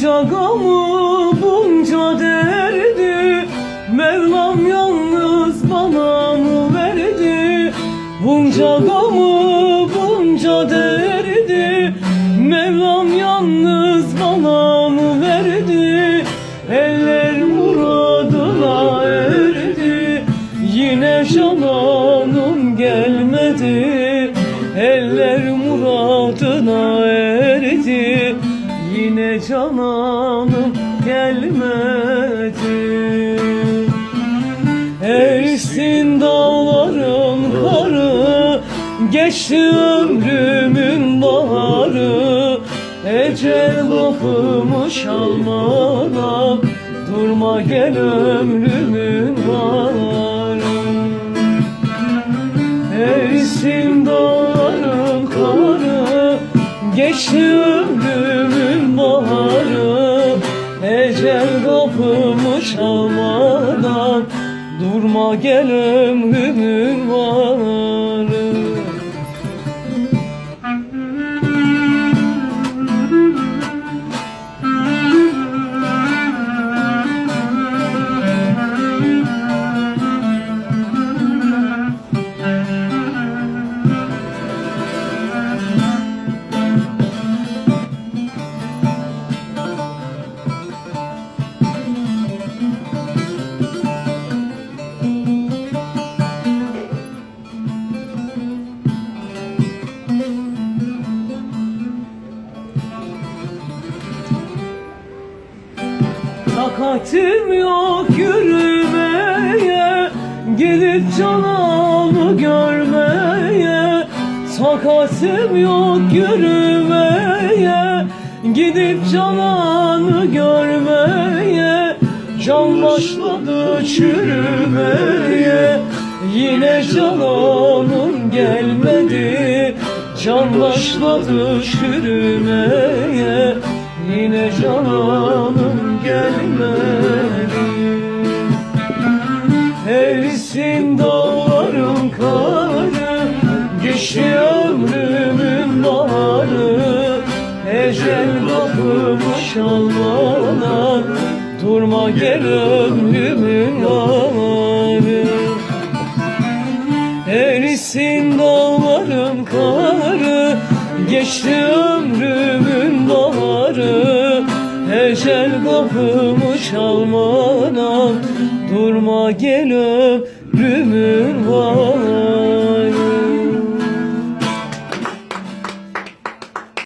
Bunca gamı, bunca derdi Mevlam yalnız bana mı verdi? Bunca gamı, bunca derdi Mevlam yalnız bana mı Yine cananım gelmedi. Erisin dağların karı Geçti ömrümün baharı. Ecel kapımı çalmadan Durma gel ömrümün varı Erisin dağların karı Geçti ömrümün kapımı çalmadan Durma gel ömrümün varı Takatim yok yürümeye Gidip cananı görmeye. Takatim yok yürümeye Gidip cananı görmeye. Can başladı çürümeye Yine cananım gelmedi. Can başladı çürümeye Yine cananım gelmedi Erisin dağların karı Geçti ömrümün baharı. Ecel kapımı çalmadan Durma gel ömrümün varı Erisin dağların karı Geçti ömrümün baharı Ecel kapımı çalmadan Durma gel ömrümün varı